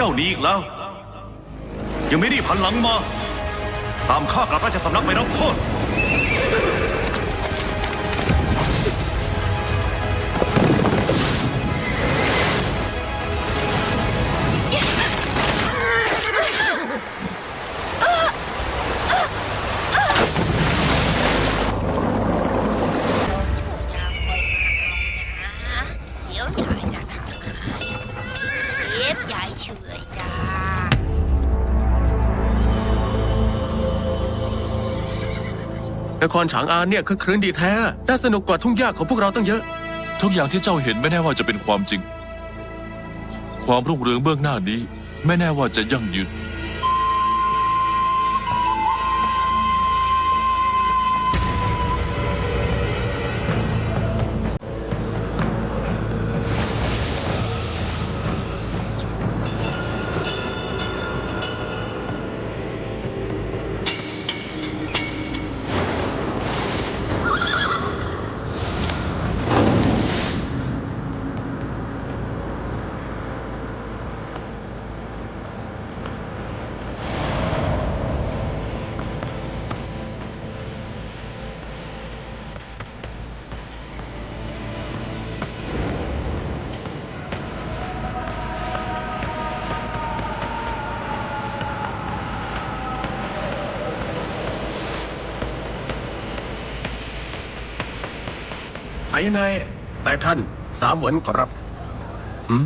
เจ้านี้อีกแล้ว ยังไม่รีบหันหลังมา ตามข้ากลับราชสำนักไปรับโทษ นครฉางอานเนี่ยคือครื้นดีแท้ น่าสนุกกว่าทุ่งหญ้าของพวกเราตั้งเยอะ ทุกอย่างที่เจ้าเห็นไม่แน่ว่าจะเป็นความจริง ความรุ่งเรืองเบื้องหน้านี้ ไม่แน่ว่าจะยั่งยืน ไหนนายนายท่านสามเหมือนขอรับอืม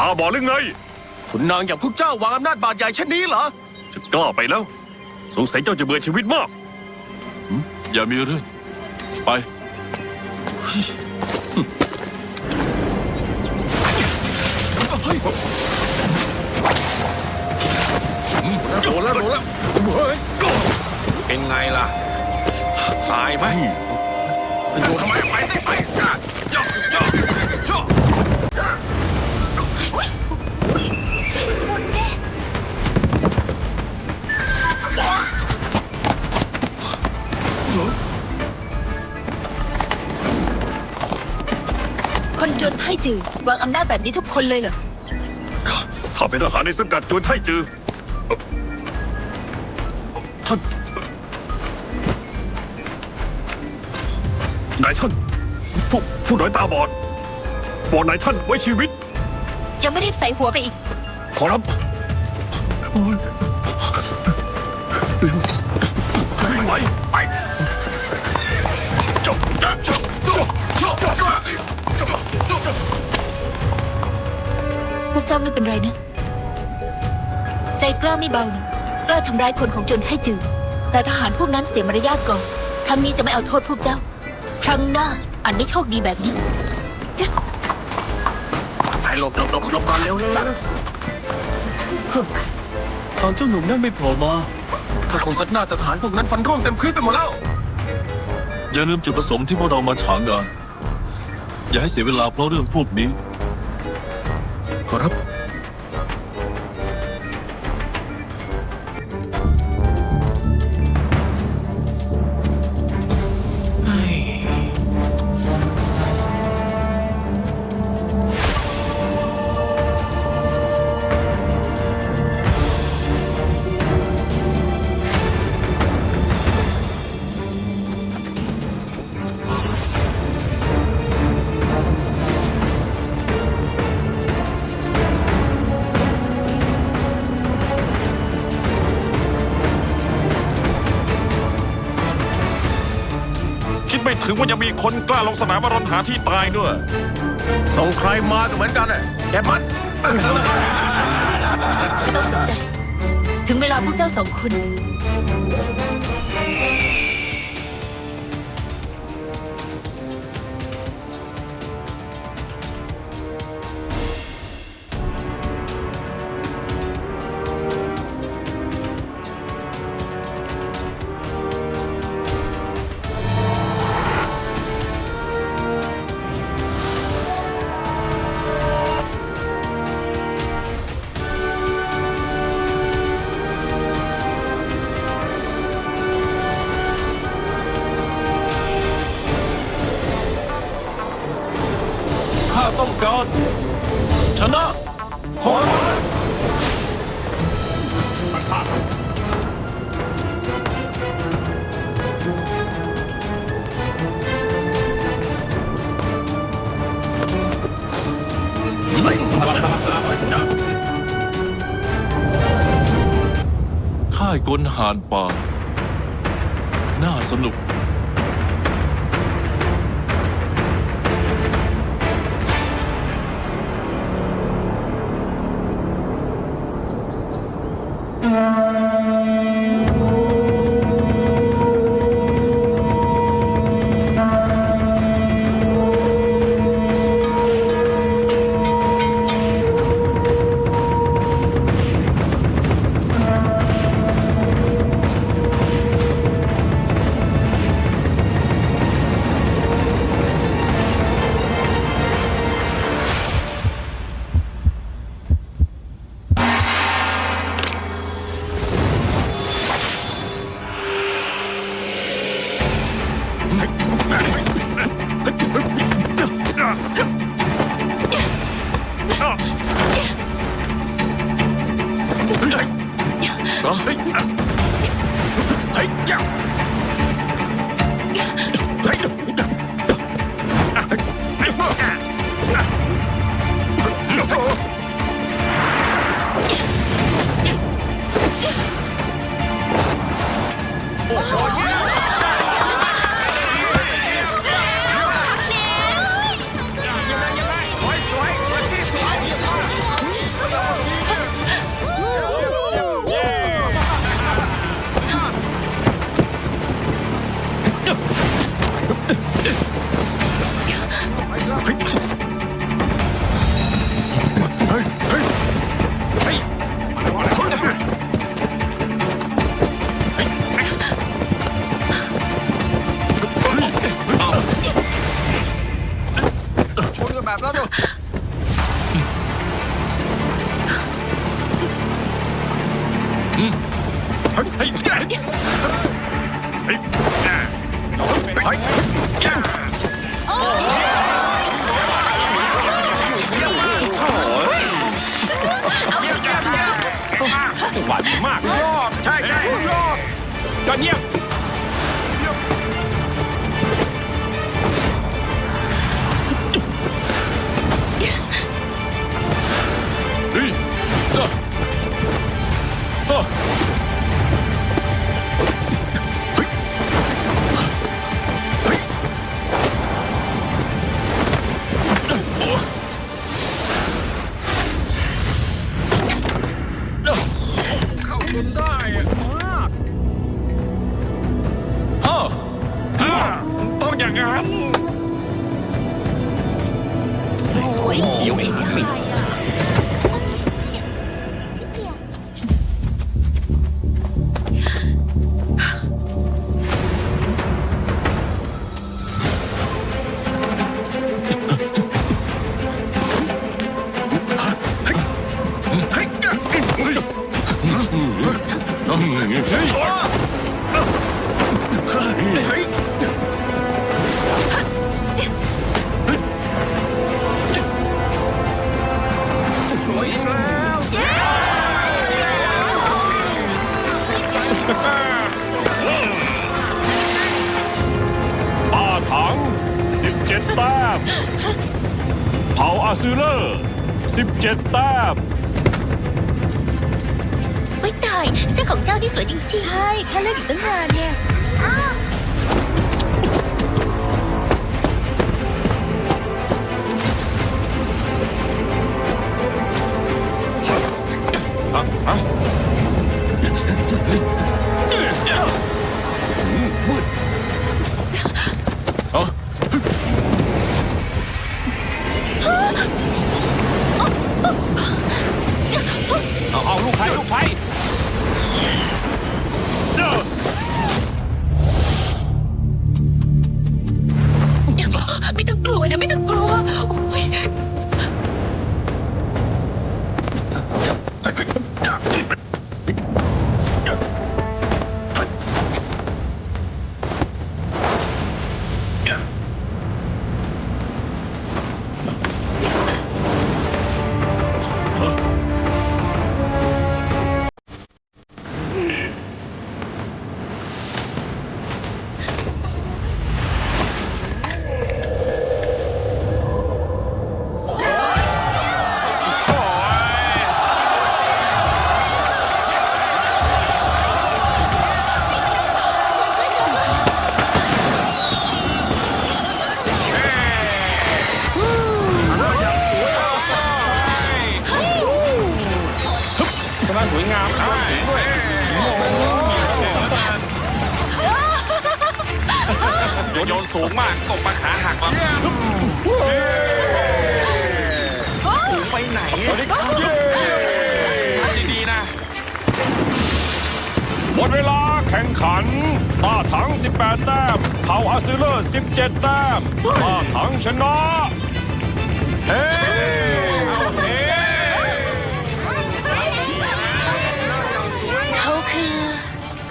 ตาบอดหรือไง ขุนนางอย่างพวกเจ้าวางอำนาจบาดใหญ่เช่นนี้เหรอ จะกล้าไปแล้ว สงสัยเจ้าจะเบื่อชีวิตมาก อย่ามีเรื่อง ไป โดนแล้วโดนแล้วเฮ้ยเป็นไงล่ะ ตายไหมอยู่ทำไมไปสิไปจ้าจ้า นจนไทจือวางอำนาจแบบนี้ทุกคนเลยเหรอ ข้าเป็นทหารในสังกัดจวนไทจือเอ่อท่านนายท่านผู้ผู้น้อยตาบอดบอกนายท่านไว้ชีวิต ยังไม่รีบใส่หัวไปอีก ขอรับโอ้ยเร็วไม่ไหวไปจบจบจบจบ เจ้าไม่เป็นไรนะ ใจกล้าไม่เบานะกล้าทำร้ายคนของจนให้จือแต่ทหารพวกนั้นเสียมารยาทก่อนครั้งนี้จะไม่เอาโทษพวกเจ้า ครั้งหน้าอันไม่โชคดีแบบนี้จ้ะไปหลบหลบหลบหลบก่อนเร็วเร็วเร็วตอนเจ้าหนุ่มนั่นไม่โผล่มาถ้าคงซัดหน้าจะฐานพวกนั้นฟันร่วงเต็มพื้นไปหมดแล้ว อย่าลืมจุดประสงค์ที่พวกเรามาฉางงาน อย่าให้เสียเวลาเพราะเรื่องพวกนี้ और अब ถึงว่ายังมีคนกล้าลงสนามมารอนหาที่ตายด้วย ส่งใครมาก็เหมือนกันน่ะแกมัน ไม่ต้องสนใจ ถึงเวลาพวกเจ้าสองคน การชนะขอค่ายกลหานป่า น่าสนุก ช หวานดีมากยอด ใช่ใช่ยอดยอดเยี่ยม โอ้ยเดี๋ องจะหายอะสวยอีกแล้วอาถัง 17 แต้มเผ่าอาซูเลอร์ 17 แต้มไม่ตายเสื้อของเจ้านี่สวยจริงๆ ใช่ แค่เล่นอยู่ตั้งนานเนี่ยอะ สวยงามโยนสูงด้วยโยนสูงมากตกมาขาหักมาสูงไปไหนดีๆนะหมดเวลาแข่งขันต้าถัง 18 แต้มเผ่าอาซิเลอร์ 17 แต้มต้าถังชนะเข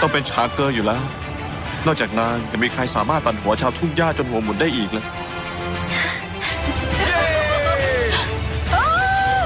ต้องเป็นชาเกอร์อยู่แล้ว นอกจากนางยังมีใครสามารถปั่นหัวชาวทุ่งหญ้าจนหัวหมุนได้อีกเลย